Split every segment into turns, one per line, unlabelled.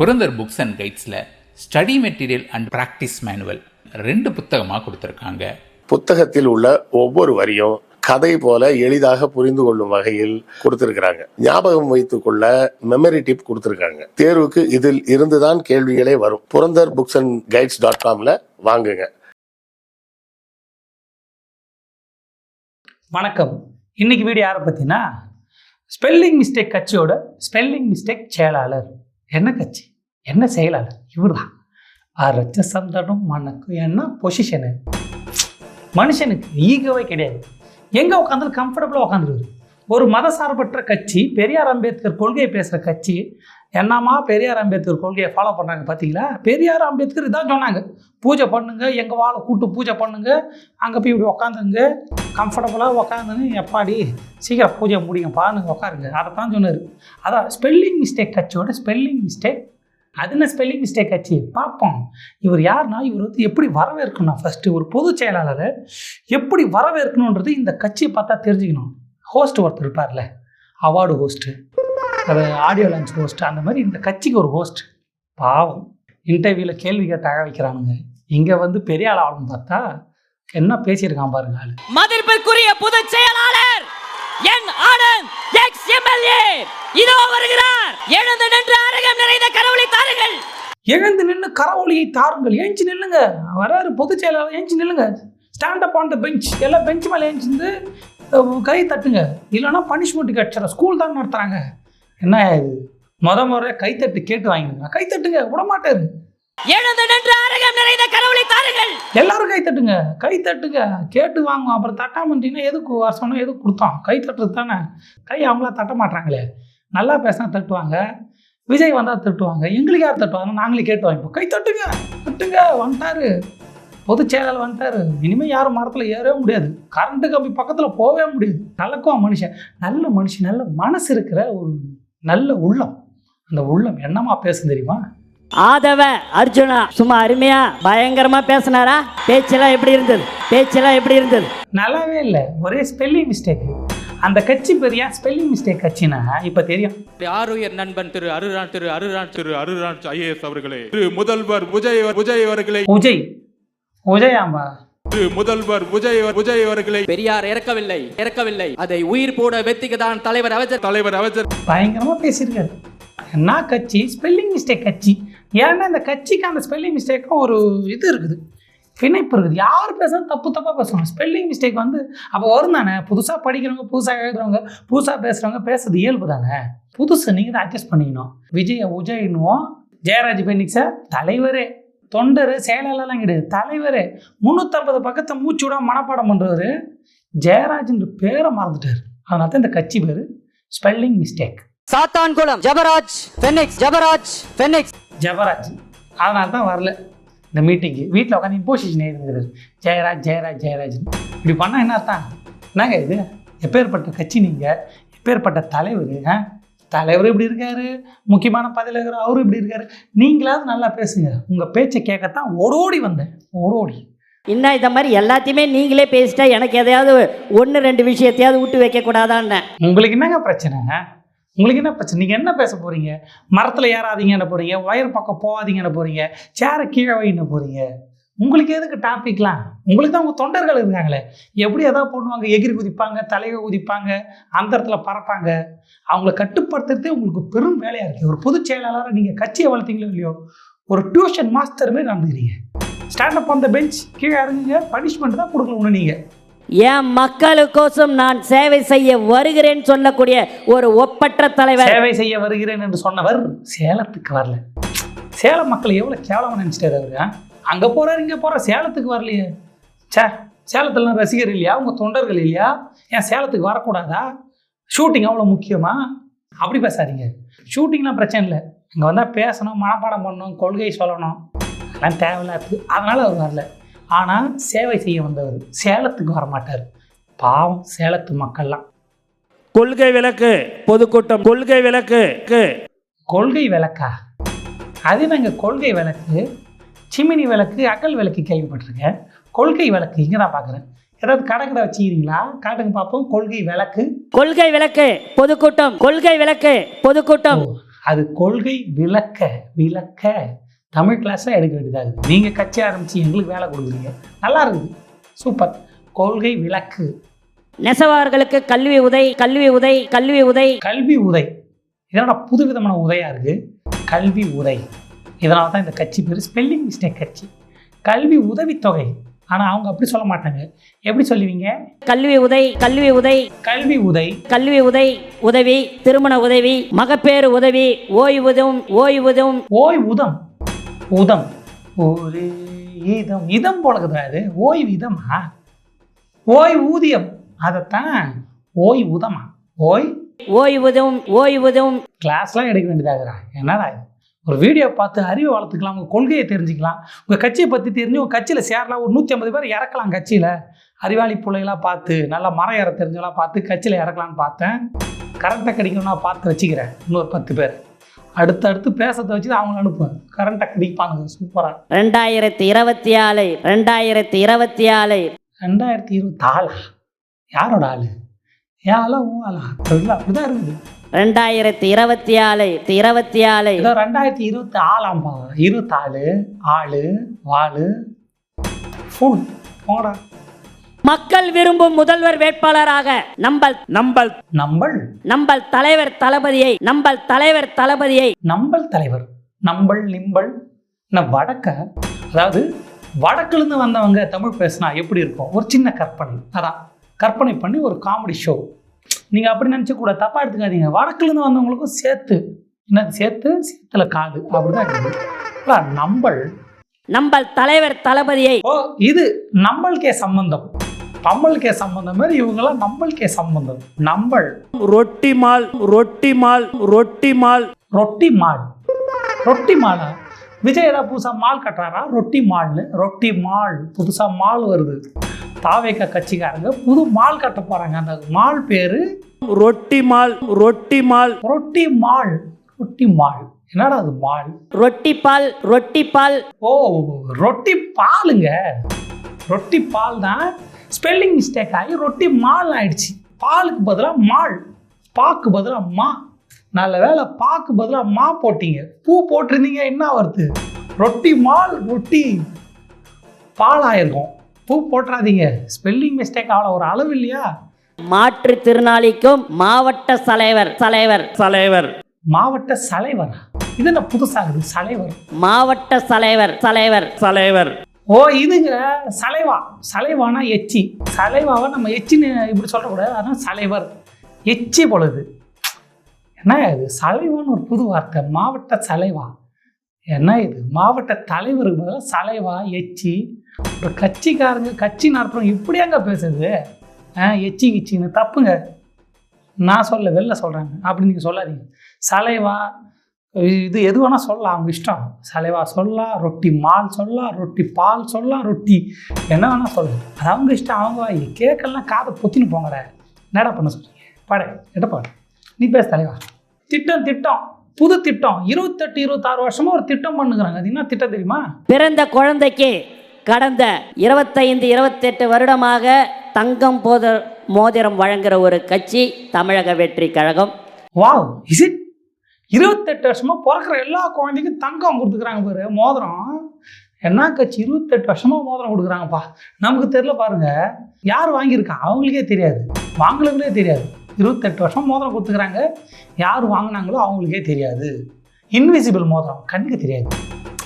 Purandar books and கைட்ஸில் study material and practice manual ரெண்டு புத்தகமாக கொடுத்துருக்காங்க.
புத்தகத்தில் உள்ள ஒவ்வொரு வரியும் கதை போல எளிதாக புரிந்து கொள்ளும் வகையில் கொடுத்திருக்கிறாங்க. ஞாபகம் வைத்துக் கொள்ள மெமரி டிப் கொடுத்திருக்காங்க. தேர்வுக்கு இதில் இருந்துதான் கேள்விகளே வரும். Purandar books and guides dot காம்ல வாங்குங்க.
வணக்கம். இன்னைக்கு வீடியோ யாரை பற்றினா ஸ்பெல்லிங் மிஸ்டேக் கட்சியோட ஸ்பெல்லிங் மிஸ்டேக் செயலாளர். என்ன கட்சி? என்ன செயலாளர்? இவர் தான் அரைச்ச சந்தனம் மணக்கும் என்ன பொசிஷனு மனுஷனுக்கு ஈகோவே கிடையாது. எங்கே உட்காந்து கம்ஃபர்டபுளாக உட்காந்துருவார் ஒரு மதசார்பற்ற கட்சி பெரியார் அம்பேத்கர் கொள்கையை பேசுகிற கட்சி என்னம்மா பெரியார் அம்பேத்கர் கொள்கையை ஃபாலோ பண்ணுறாங்க பார்த்தீங்களா பெரியார் அம்பேத்கர் இதான் சொன்னாங்க. பூஜை பண்ணுங்க எங்கள் வாழை கூட்டு பூஜை பண்ணுங்க அங்கே போய் இப்படி உக்காந்துங்க. கம்ஃபர்டபுளாக உக்காந்துன்னு எப்பாடி? சீக்கிரம் பூஜை முடியுங்கப்பா நீங்கள் உட்காருங்க அதை தான் சொன்னார். அதான் ஸ்பெல்லிங் மிஸ்டேக் கட்சியோட ஸ்பெல்லிங் மிஸ்டேக் அது என்ன ஸ்பெல்லிங் மிஸ்டேக் ஆச்சு? பார்ப்போம். இவர் யாருன்னா இவர் வந்து எப்படி வரவேற்கணும்? ஃபஸ்ட்டு ஒரு பொதுச் செயலாளரை எப்படி வரவேற்கணுன்றது இந்த கட்சியை பார்த்தா தெரிஞ்சுக்கணும். ஹோஸ்ட் ஒருத்தர் இருப்பார்ல அவார்டு ஹோஸ்ட்டு அது ஆடியோ லான்ச் ஹோஸ்ட் அந்த மாதிரி இந்த கட்சிக்கு ஒரு ஹோஸ்ட் பாவம். இன்டர்வியூவில் கேள்வி கேட்டாக வைக்கிறானுங்க. இங்கே வந்து பெரிய ஆள் ஆகணும்னு பார்த்தா என்ன பேசியிருக்கான் பாருங்க ஆளு.
மதிப்பிற்குரிய பொதுச் செயலாளர் என் ஆனந்த் எக்ஸ் எம்எல்ஏ இதோ வருகிறார். எழுந்து நின்று அரங்கம் நிறைந்த கரவொலி தாருங்கள்.
எழுந்து நின்று கரவொலியை தாருங்கள். ஏஞ்சி நில்லுங்க. வராரு பொதுச் செயலாளர் ஏஞ்சி நில்லுங்க. Stand up on the bench எல்லாம் பெஞ்ச் மேலே ஏஞ்சிருந்து கை தட்டுங்க. இல்லைன்னா பனிஷ்மெண்ட் கட்சிற ஸ்கூல் தான் நடத்துகிறாங்க என்ன இது? முத முறை கைத்தட்டு கேட்டு வாங்கிடுங்க. கைத்தட்டுங்க விடமாட்டாரு. விட
எழுந்து நின்று அரகம் நிறைந்த தாருங்கள்.
எல்லாரும் கை தட்டுங்க. கை தட்டுங்க. கேட்டு வாங்குவோம் அப்புறம் தட்டாம எதுக்கு வர எதுக்கு கொடுத்தோம்? கை தட்டுறது தானே? கை அவங்களா தட்ட மாட்டாங்களே. நல்லா பேசினா தட்டுவாங்க. விஜய் வந்தால் தட்டுவாங்க. எங்களுக்கு யார் தட்டுவாங்க? நாங்களே கேட்டு வாங்கிப்போம். கை தட்டுங்க. தட்டுங்க. வந்துட்டாரு. பொதுச் செயலாளர் வந்துட்டாரு. இனிமேல் யாரும் மரத்தில் ஏறவே முடியாது. கரண்ட்டு கம்பி பக்கத்தில் போகவே முடியாது. நல்லக்கும் மனுஷன். நல்ல மனுஷன். நல்ல மனசு இருக்கிற ஒரு நல்ல உள்ளம். அந்த உள்ளம் என்னமா பேசும் தெரியுமா?
ஆதவ அர்ஜுனா சும்மா அருமையா பயங்கரமா பேசினாரா? பேச்செல்லாம் எப்படி இருந்தது? பேச்செல்லாம் எப்படி இருந்தது?
நல்லாவே இல்லை. ஒரே ஸ்பெல்லிங் மிஸ்டேக் அந்த கட்சி பெரியா ஸ்பெல்லிங் மிஸ்டேக் கட்சினா இப்போ தெரியும்.
ஆருயர் நண்பன் திரு அருரான் திரு அருரான் திரு அருரான் ஐஏஎஸ் அவர்களே? திரு முதல்வர் விஜய் விஜய் அவர்களை.
உஜய். உஜயாம்பா
திரு முதல்வர் விஜய் விஜய் அவர்களை.
பெரியார் இறக்கவில்லை இறக்கவில்லை. அதை உயிர் போட வெத்திக்கு தான் தலைவர் அவஜர்.
தலைவர் அவசர்
பயங்கரமாக பேசியிருக்காரு. என்ன கட்சி? ஸ்பெல்லிங் மிஸ்டேக் கட்சி. ஏன்னா இந்த கட்சிக்கு அந்த ஸ்பெல்லிங் மிஸ்டேக்கும் ஒரு இது இருக்குது. பிணைப்பு இருக்குது. யார் பேசுனா தப்பு தப்பாக பேசுவாங்க. ஸ்பெல்லிங் மிஸ்டேக் வந்து அப்போ வரும் தானே? புதுசாக படிக்கிறவங்க புதுசாக எழுதுறவங்க புதுசாக பேசுகிறவங்க பேசுறது இயல்பு தானே? புதுசு நீங்கள் தான் அட்ஜஸ்ட் பண்ணிக்கணும். விஜய உஜயின்னுவோம் ஜெயராஜ் பெனிக்ஸை தலைவரே. தொண்டர் செயலாளர்லாம் கிடையாது. தலைவரே. முந்நூற்றம்பது பக்கத்தை மூச்சு விடாம மனப்பாடம் பண்ணுறவர் ஜெயராஜ்ன்ற பேரை மறந்துட்டார். அதனால தான் இந்த கட்சி பேர் ஸ்பெல்லிங் மிஸ்டேக்
சாத்தான்குளம் ஜபராஜ் பெனிக்ஸ் ஜபராஜ் பெனிக்ஸ்
ஜெபராஜ் அதனால தான் வரல. இந்த மீட்டிங்கு வீட்டில் உட்காந்து இம்போசிஷன் எழுதுங்கிறது. ஜெயராஜ் ஜெயராஜ் ஜெயராஜ். இப்படி பண்ணால் என்ன அர்த்தம்? என்னங்க இது? எப்பேற்பட்ட கட்சி நீங்கள் எப்பேற்பட்ட தலைவர்? ஆ? தலைவர் இப்படி இருக்காரு. முக்கியமான பதவியில் இருக்கிற அவரும் இப்படி இருக்காரு. நீங்களாவது நல்லா பேசுங்க. உங்கள் பேச்சை கேட்கத்தான் ஓடோடி வந்தேன். ஓடோடி.
இன்னும் இந்த மாதிரி எல்லாத்தையுமே நீங்களே பேசிட்டா எனக்கு எதையாவது ஒன்று ரெண்டு விஷயத்தையாவது விட்டு வைக்க கூடாதான்னு
உங்களுக்கு என்னங்க பிரச்சனை? உங்களுக்கு என்ன பிரச்சனை? நீங்கள் என்ன பேச போகிறீங்க மரத்தில் ஏறாதீங்கன்னு போகிறீங்க ஒயர் பக்கம் போகாதீங்கன்னு போகிறீங்க சேரை கீழே வைன்னு போகிறீங்க உங்களுக்கு எதுக்கு டாபிக்லாம்? உங்களுக்கு தான் உங்கள் தொண்டர்கள் இருக்காங்களே. எப்படி எதாவது பண்ணுவாங்க? எகிரி குதிப்பாங்க தலையை குதிப்பாங்க அந்த இடத்துல பறப்பாங்க. அவங்கள கட்டுப்படுத்துறதே உங்களுக்கு பெரும் வேலையாக இருக்குது ஒரு பொதுச் செயலாளராக நீங்கள் கட்சியை வளர்த்தீங்களோ இல்லையோ ஒரு டியூஷன் மாஸ்டர் மாதிரி நடந்துக்கிறீங்க stand up on the bench கீழே இறங்குங்க. பனிஷ்மெண்ட் தான் கொடுக்கணும் நீங்கள்
என் மக்களுக்கோசம் நான் சேவை செய்ய வருகிறேன்னு சொல்லக்கூடிய ஒரு ஒப்பற்ற தலைவர்.
சேவை செய்ய வருகிறேன் என்று சொன்னவர் சேலத்துக்கு வரல. சேலம் மக்கள் எவ்வளோ கேவலமாக நினச்சிட்டாரு அவரு அங்கே போகிறாரு இங்கே போகிற சேலத்துக்கு வரலையே. சே சேலத்துலலாம் ரசிகர் இல்லையா? உங்கள் தொண்டர்கள் இல்லையா? ஏன் சேலத்துக்கு வரக்கூடாதா? ஷூட்டிங் அவ்வளோ முக்கியமா? அப்படி பேசாதீங்க. ஷூட்டிங்லாம் பிரச்சனை இல்லை. இங்கே வந்தால் பேசணும் மனப்பாடம் பண்ணணும் கொள்கை சொல்லணும். அதெல்லாம் தேவையில்லாது அதனால் அவர் வரல. ஆனால் சேவை செய்ய வந்தவர் சேலத்துக்கு வர மாட்டார் பாவம் சேலத்து மக்கள்லாம்.
கொள்கை விளக்கு பொதுக்கூட்டம் கொள்கை விளக்கு க்கு.
கொள்கை விளக்கா? அது நாங்கள் கொள்கை விளக்கு? சிமினி விளக்கு அகல் விளக்கு கேள்விப்பட்டிருக்கேன். கொள்கை விளக்கு இங்கே தான் பார்க்குறேன். ஏதாவது கடை கடை வச்சுக்கிறீங்களா? காட்டுங்க பார்ப்போம். கொள்கை விளக்கு.
கொள்கை விளக்கு பொதுக்கூட்டம். கொள்கை விளக்கு பொதுக்கூட்டம்.
அது கொள்கை விளக்க விளக்க. தமிழ் கிளாஸில் எடுக்க வேண்டியதாகுது நீங்கள் கட்சி ஆரம்பித்து எங்களுக்கு வேலை கொடுக்குறீங்க. நல்லா இருக்குது. சூப்பர் கொள்கை விளக்கு.
நெசவார்களுக்கு கல்வி உதை கல்வி உதை கல்வி உதை.
கல்வி உதை. இதனோட புது விதமான உதையாக இருக்குது கல்வி உதை. இதனால தான் இந்த கட்சி பேர் ஸ்பெல்லிங் மிஸ்டேக் கட்சி. கல்வி உதவித்தொகை. ஆனால் அவங்க அப்படி சொல்ல மாட்டாங்க. எப்படி சொல்லுவீங்க?
கல்வி உதை கல்வி உதை.
கல்வி உதை.
கல்வி உதை உதவி திருமண உதவி மகப்பேறு உதவி ஓய்வூதியம் ஓய்வூதியம்.
ஓய் உதம் ஒரு இதம். இதம் போலக்குதா அது ஓய் இதமா? ஓய் ஊதியம். அதைத்தான் ஓய் உதமா ஓய்
ஓய்வூதியம் ஓய்வூதியம்
கிளாஸ்லாம் எடுக்க வேண்டியதாகிறா என்னடா இது? ஒரு வீடியோ பார்த்து அறிவை வளர்த்துக்கலாம் உங்கள் கொள்கையை தெரிஞ்சுக்கலாம். உங்கள் கட்சியை பற்றி தெரிஞ்சு உங்கள் கட்சியில் சேரலாம் ஒரு நூற்றி ஐம்பது பேர் இறக்கலாம் கட்சியில். அறிவாளி பிள்ளைகளாக பார்த்து நல்லா மரம் ஏற தெரிஞ்சவங்களாம் பார்த்து கட்சியில் இறக்கலான்னு பார்த்தேன். கரண்ட்டை கிடைக்கணும்னா பார்த்து வச்சுக்கிறேன். இன்னொரு பத்து பேர். அடுத்தடுத்து பேசுறதை வச்சு அவங்கள அனுப்புவேன். கரண்ட்டை கிடைப்பானுங்க சூப்பராக
ரெண்டாயிரத்தி இருபத்தி ஆறு ரெண்டாயிரத்தி இருபத்தி ஆறு
ரெண்டாயிரத்தி இருபத்தி ஆளா? யாரோட ஆளு? ஏன் ஆளா உன் ஆளா? அப்படிதான் இருக்குது.
ரெண்டாயிரத்தி இருபத்தி ஆறு இருபத்தி ஆறு
ஏதோ ரெண்டாயிரத்தி இருபத்தி ஆளாம்பா இருபத்தாலு ஆளு வாளு. ஃபுல் போங்கடா.
மக்கள் விரும்பும் முதல்வர் வேட்பாளராக நம்பல்
நம்பல்
நம்பள்
நம்பல் தலைவர் தளபதியை நம்பல் தலைவர் தளபதியை.
நம்பள் தலைவர் நம்பள் நிம்பள் என்ன வடக்க அதாவது வடக்குலேருந்து வந்தவங்க தமிழ் பேசினா எப்படி இருக்கும்? ஒரு சின்ன கற்பனை. அதான் கற்பனை பண்ணி ஒரு காமெடி ஷோ நீங்கள் அப்படி நினச்ச கூட தப்பாக எடுத்துக்காதீங்க. வடக்குலேருந்து வந்தவங்களுக்கும் சேர்த்து என்ன சேர்த்து சேத்துல காடு அப்படிதான் நம்பள்
நம்பல். தலைவர் தளபதியை.
ஓ இது நம்மளுக்கே சம்பந்தம். நம்மளுக்கே சம்பந்தம். மாதிரி இவங்கெல்லாம் நம்மளுக்கே சம்பந்தம். நம்பள்
ரொட்டி மால் ரொட்டி மால் ரொட்டி மால்
ரொட்டி மால் ரொட்டி மாலா விஜய் ஏதாவது புதுசாக மால் கட்டுறாரா? ரொட்டி மால்னு ரொட்டி மால் புதுசாக மால் வருது. தாவேக்க கட்சிக்காரங்க புது மால் கட்ட போகிறாங்க அந்த மால் பேர்?
ரொட்டி மால் ரொட்டி மால்
ரொட்டி மால் ரொட்டி மால் என்னடா அது மால்?
ரொட்டி பால் ரொட்டி பால்
ஓ ரொட்டி பாலுங்க ரொட்டி பால் தான் ஸ்பெல்லிங் மிஸ்டேக் ஆகி ரொட்டி மால் ஆயிடுச்சு பாலுக்கு பதிலாக மால் பாக்கு பதிலாக மா. நல்ல வேளை பாக்கு பதிலாக மா போட்டீங்க. பூ போட்டிருந்தீங்க என்ன வருது ரொட்டி மால் ரொட்டி பால் ஆயிருக்கும் பூ போட்டுறாதீங்க. ஸ்பெல்லிங் மிஸ்டேக் அவ்வளோ ஒரு அளவு இல்லையா?
மாற்றுத்திறனாளிக்கும் மாவட்ட தலைவர் தலைவர்
தலைவர்
மாவட்ட சலைவரா? இது என்ன புதுசாகுது சலைவர்.
மாவட்ட தலைவர் தலைவர்
தலைவர்
ஓ இதுங்க சலைவா. சலைவானா எச்சி. சலைவாவை நம்ம எச்சின்னு இப்படி சொல்லக்கூடாது அதான் சலைவர். எச்சி பொழுது. என்ன இது? சலைவான்னு ஒரு புது வார்த்தை. மாவட்ட சலைவா. என்ன இது? மாவட்ட தலைவருக்கு பதிலாக சலைவா எச்சி. ஒரு கட்சிக்காரங்க கட்சி நடத்துகிறோம் இப்படியாங்க பேசுறது ஆ எச்சி கிச்சின்னு தப்புங்க. நான் சொல்ல வெளில சொல்கிறாங்க அப்படி நீங்கள் சொல்லாதீங்க. சலைவா இது எது வேணால் சொல்லலாம் அவங்க இஷ்டம். சலைவா சொல்லலாம் ரொட்டி மால் சொல்லலாம் ரொட்டி பால் சொல்லலாம் ரொட்டி என்ன வேணால் சொல்லலாம் அது அவங்க இஷ்டம் அவங்க வாய் கேட்கலாம் காதை பொத்தின்னு போங்கடா. என்னடா பண்ண சொல்றீங்க? பாடு எட்ட பாடு. நீ பேச தலைவா. திட்டம் திட்டம். புது திட்டம். இருபத்தெட்டு இருபத்தாறு வருஷமா ஒரு திட்டம் பண்ணுகிறாங்க. அது என்ன திட்டம் தெரியுமா?
பிறந்த குழந்தைக்கு கடந்த இருபத்தைந்து இருபத்தெட்டு வருடமாக தங்கம் போத மோதிரம் வழங்குகிற ஒரு கட்சி தமிழக வெற்றி கழகம்.
வாவ் இஸ் இட் இருபத்தெட்டு வருஷமாக பிறக்கிற எல்லா குழந்தைக்கும் தங்கம் கொடுத்துக்கிறாங்க பாரு மோதிரம். என்ன கட்சி? இருபத்தெட்டு வருஷமாக மோதிரம் கொடுக்குறாங்கப்பா. நமக்கு தெரியல பாருங்க. யார் வாங்கியிருக்கா? அவங்களுக்கே தெரியாது. வாங்கினவங்களே தெரியாது. இருபத்தெட்டு வருஷம் மோதிரம் கொடுத்துக்கிறாங்க. யார் வாங்கினாங்களோ அவங்களுக்கே தெரியாது. இன்விசிபிள் மோதிரம். கண்ணுக்கு தெரியாது.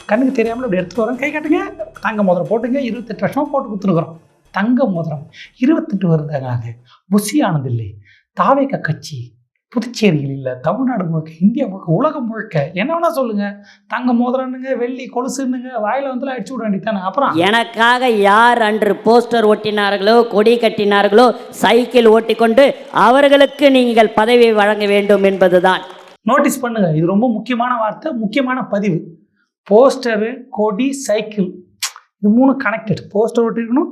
கண்ணுக்கு தெரியாமல் இப்படி எடுத்துகிட்டு வரோம். கை காட்டுங்க. தங்க மோதிரம் போட்டுங்க. இருபத்தெட்டு வருஷமாக போட்டு கொடுத்துருக்குறோம். தங்க மோதிரம். இருபத்தெட்டு வருதாங்க புஷி ஆனதில்லை தாவேக்க கட்சி. புதுச்சேரியில் இல்லை தமிழ்நாடு முழுக்க இந்தியா முழுக்க உலகம் முழுக்க. என்ன வேணா சொல்லுங்க. தங்க மோதிரம்னுங்க வெள்ளி கொலுசுன்னுங்க வாயில வந்து அடிச்சு விட வேண்டியதானே அப்புறம்?
எனக்காக யார் அன்று போஸ்டர் ஒட்டினார்களோ கொடி கட்டினார்களோ சைக்கிள் ஓட்டிக்கொண்டு அவர்களுக்கு நீங்கள் பதவி வழங்க வேண்டும் என்பதுதான்.
நோட்டீஸ் பண்ணுங்க. இது ரொம்ப முக்கியமான வார்த்தை முக்கியமான பதிவு. போஸ்டரு கொடி சைக்கிள். இது மூணு கனெக்டட் போஸ்டர் ஓட்டிருக்கணும்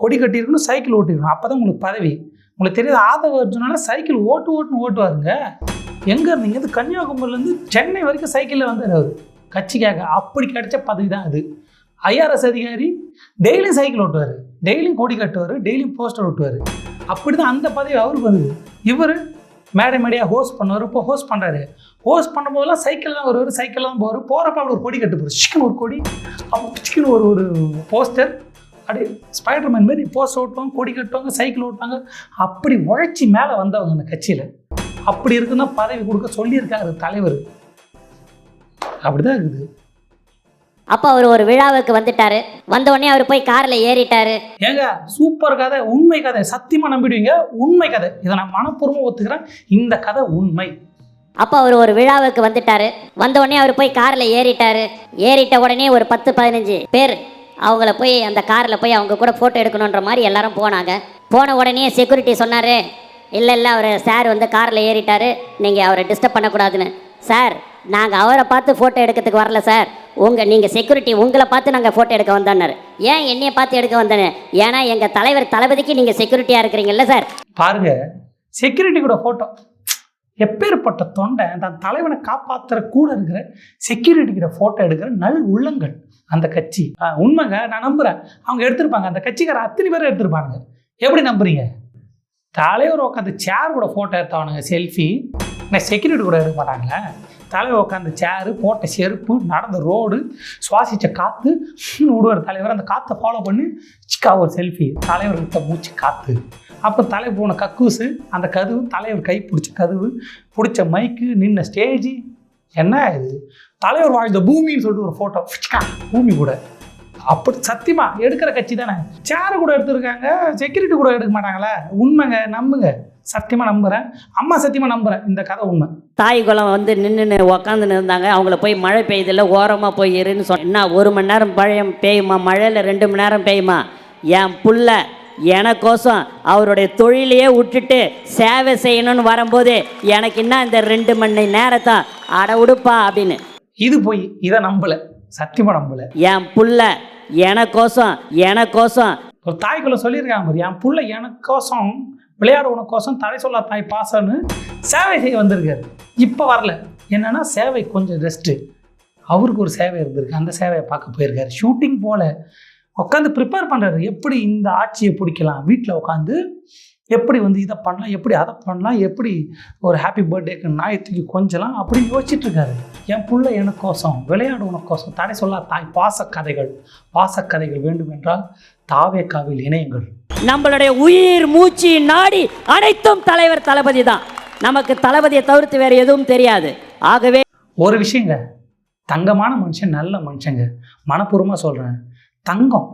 கொடி கட்டியிருக்கணும் சைக்கிள் ஓட்டிருக்கணும். அப்போ தான் உங்களுக்கு பதவி. உங்களுக்கு தெரியாது ஆதவ அர்ஜுனால சைக்கிள் ஓட்டு ஓட்டுன்னு ஓட்டுவாருங்க. எங்கே இருந்தீங்க இது கன்னியாகுமரியிலேருந்து சென்னை வரைக்கும் சைக்கிளில் வந்தார் அவர். கட்சிக்காக. அப்படி கிடைச்ச பதவி தான் அது. ஐஆர்எஸ் அதிகாரி டெய்லியும் சைக்கிள் ஓட்டுவார். டெய்லியும் கொடி கட்டுவார் டெய்லியும் போஸ்டர் ஓட்டுவார் அப்படி தான் அந்த பதவி அவருக்கு வந்தது. இவர் மேடை மேடையாக ஹோஸ்ட் பண்ணுவார் இப்போ ஹோஸ்ட் பண்ணுறாரு ஹோஸ்ட் பண்ணும்போதெல்லாம் சைக்கிள் தான் வருவார் சைக்கிள் தான் போவார். போகிறப்ப அப்படி ஒரு கொடி கட்டு போகிறார் சிக்கன் ஒரு கொடி. அப்போ சிக்கன் ஒரு ஒரு போஸ்டர் அப்படியே ஸ்பைடர்மேன் மாதிரி போஸ்ட் ஓட்டுவாங்க கொடி கட்டுவாங்க சைக்கிள் ஓட்டுவாங்க. அப்படி உழைச்சி மேலே வந்தவங்க அந்த கட்சியில். அப்படி இருக்குன்னா பதவி கொடுக்க சொல்லியிருக்காரு தலைவர். அப்படிதான் இருக்குது.
அப்போ அவர் ஒரு விழாவுக்கு வந்துட்டாரு. வந்த உடனே அவர் போய் கார்ல ஏறிட்டாரு.
ஏங்க சூப்பர் கதை உண்மை கதை. சத்தியமாக நம்பிடுவீங்க? உண்மை கதை. இதை நான் மனப்பூர்வமாக ஒத்துக்கிறேன். இந்த கதை உண்மை.
அப்போ அவர் ஒரு விழாவுக்கு வந்துட்டாரு. வந்த உடனே அவர் போய் கார்ல ஏறிட்டாரு. ஏறிட்ட உடனே ஒரு பத்து பதினஞ்சு பேர் அவங்கள போய் அந்த காரில் போய் அவங்க கூட ஃபோட்டோ எடுக்கணுன்ற மாதிரி எல்லாரும் போனாங்க. போன உடனே செக்யூரிட்டி சொன்னார் இல்லை இல்லை அவர் சார் வந்து காரில் ஏறிட்டார். நீங்கள் அவரை டிஸ்டர்ப் பண்ணக்கூடாதுன்னு. சார் நாங்கள் அவரை பார்த்து ஃபோட்டோ எடுக்கிறதுக்கு வரல சார் உங்கள் நீங்கள் செக்யூரிட்டி உங்களை பார்த்து நாங்கள் ஃபோட்டோ எடுக்க வந்தோன்னாரு ஏன் என்னையை பார்த்து எடுக்க வந்தேன்னு? ஏன்னா எங்கள் தலைவர் தளபதிக்கு நீங்கள் செக்யூரிட்டியாக இருக்கிறீங்கல்ல சார்
பாருங்க செக்யூரிட்டி கூட ஃபோட்டோ எப்பேற்பட்ட தொண்டை தன் தலைவனை காப்பாத்துற கூட இருக்கிற செக்யூரிட்டி கிட்ட ஃபோட்டோ எடுக்கிற நல் உள்ளங்கள் அந்த கட்சி. ஆ, உண்மைங்க நான் நம்புறேன். அவங்க எடுத்திருப்பாங்க. அந்த கட்சிக்கார அத்தனை பேர் எடுத்திருப்பாங்க எப்படி நம்புறீங்க? தலைவர் உட்காந்து சேர் கூட ஃபோட்டோ எடுத்தவனுங்க செல்ஃபி நான் செக்யூரிட்டி கூட எடுக்க மாட்டாங்களே? தலைவர் உட்காந்து சேரு போட்ட செருப்பு நடந்த ரோடு சுவாசித்த காற்று விடுவார் தலைவர். அந்த காற்றை ஃபாலோ பண்ணி சிக்கா ஒரு செல்ஃபி தலைவர்கிட்ட மூச்சு காற்று அப்புறம் தலை போன கக்கூசு அந்த கதவு தலைவர் கை பிடிச்ச கதவு பிடிச்ச மைக்கு நின்ன ஸ்டேஜ் என்ன இது? தலைவர் வாழ்ந்த பூமின்னு சொல்லிட்டு ஒரு ஃபோட்டோ பூமி கூட. அப்படி சத்தியமா எடுக்கிற கட்சி தானே. சேரு கூட எடுத்திருக்காங்க செக்யூரிட்டி கூட எடுக்க மாட்டாங்களே. உண்மைங்க நம்புங்க. சத்தியமா நம்புறேன். அம்மா சத்தியமா நம்புறேன். இந்த கதை உண்மை.
தாய் குளம் வந்து நின்று உக்காந்து இருந்தாங்க அவங்கள போய் மழை பெய்யுதில்ல ஓரமாக போய் இருன்னு சொன்னா ஒரு மணி நேரம் பழையம் பெய்யுமா? மழையில் ரெண்டு மணி நேரம் பெய்யுமா? என் புள்ள எனக்கோசம் அவருடைய தொழிலையே விட்டுட்டு சேவை செய்யணும்னு வரும்போது எனக்கு என்ன இந்த ரெண்டு மணி நேரத்தை அட உடுப்பா அப்படின்னு.
இது போய் இதை நம்பல சத்தியமா நம்பல.
என் புள்ள எனக்கோசம் எனக்கோசம்.
ஒரு தாய்க்குள்ள சொல்லியிருக்காங்க பாரு என் புள்ள எனக்கோசம் விளையாட உனக்கோசம் தடை சொல்லா தாய் பாசன்னு சேவை செய்ய வந்திருக்காரு. இப்போ வரல. என்னன்னா சேவை கொஞ்சம் ரெஸ்ட்டு அவருக்கு ஒரு சேவை இருந்திருக்கு. அந்த சேவையை பார்க்க போயிருக்காரு. ஷூட்டிங் போல உட்காந்து ப்ரிப்பேர் பண்ணுறாரு எப்படி இந்த ஆட்சியை பிடிக்கலாம்? வீட்டில் உட்காந்து எப்படி வந்து இதை பண்ணலாம்? எப்படி அதை பண்ணலாம்? எப்படி ஒரு ஹாப்பி பர்த்டேக்கு நாயை தூக்கி கொஞ்சலாம்? அப்படின்னு யோசிச்சுட்டு இருக்காரு. என் புள்ள எனக்கோசம் விளையாடு உனக்கோசம். தடை சொல்லா தாய் பாசக்கதைகள். பாசக்கதைகள் வேண்டும் என்றால் தாவேக்காவில் இணையுங்கள்.
நம்மளுடைய உயிர் மூச்சு நாடி அனைத்தும் தலைவர் தளபதி தான். நமக்கு தளபதியை தவிர்த்து வேறு எதுவும் தெரியாது. ஆகவே
ஒரு விஷயங்க. தங்கமான மனுஷன் நல்ல மனுஷங்க. மனப்பூர்வமாக சொல்கிறேன் தங்கம்.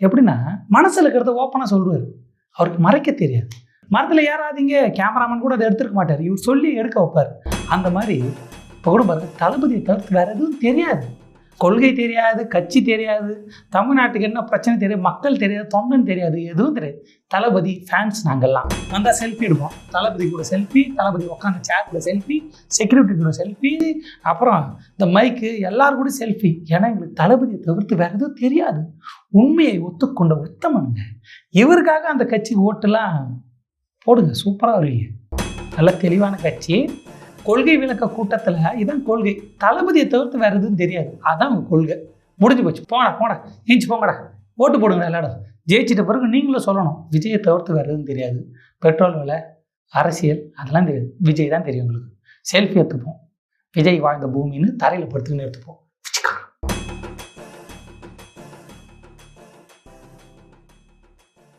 எப்படின்னா மனசில் இருக்கிறத ஓப்பனாக சொல்லுவார். அவருக்கு மறைக்க தெரியாது. மரத்தில் ஏறாதீங்க கேமராமேன் கூட அதை எடுத்துருக்க மாட்டார். இவர் சொல்லி எடுக்க வைப்பார். அந்த மாதிரி இப்போ கூட பாருங்க தளபதியை தவிர்த்து வேறு எதுவும் தெரியாது. கொள்கை தெரியாது கட்சி தெரியாது தமிழ்நாட்டுக்கு என்ன பிரச்சனை தெரியாது மக்கள் தெரியாது தொண்டன் தெரியாது எதுவும் தெரியாது. தளபதி ஃபேன்ஸ் நாங்கள்லாம் வந்தால் செல்ஃபி எடுப்போம். தளபதி கூட செல்ஃபி தளபதி உட்காந்து சேர் கூட செல்ஃபி செக்யூரிட்டி கூட செல்ஃபி அப்புறம் இந்த மைக்கு எல்லாரும் கூட செல்ஃபி ஏன்னா எங்களுக்கு தளபதியை தவிர்த்து வேறு எதுவும் தெரியாது. உண்மையை ஒத்துக்கொண்ட உத்தமனுங்க. இவருக்காக அந்த கட்சி ஓட்டுலாம் போடுங்க. சூப்பராக வருவீங்க. நல்ல தெளிவான கட்சி. கொள்கை விளக்க கூட்டத்தில் இதான் கொள்கை. தளபதியை தவிர்த்து வேறு எதுவும் தெரியாது. அதான் உங்கள் கொள்கை. முடிஞ்சு போச்சு. போடா போடா. ஏஞ்சி போங்கடா. ஓட்டு போடுங்க எல்லாரும். ஜெயிச்சிட்ட பிறகு நீங்களும் சொல்லணும். விஜயை தவிர்த்து வேறு எதுவும் தெரியாது. பெட்ரோல் விலை அரசியல் அதெல்லாம் தெரியாது. விஜய் தான் தெரியும் உங்களுக்கு. செல்ஃபி எடுத்துப்போம். விஜய் வாழ்ந்த பூமின்னு தரையில் படுத்துக்கின்னு எடுத்துப்போம்.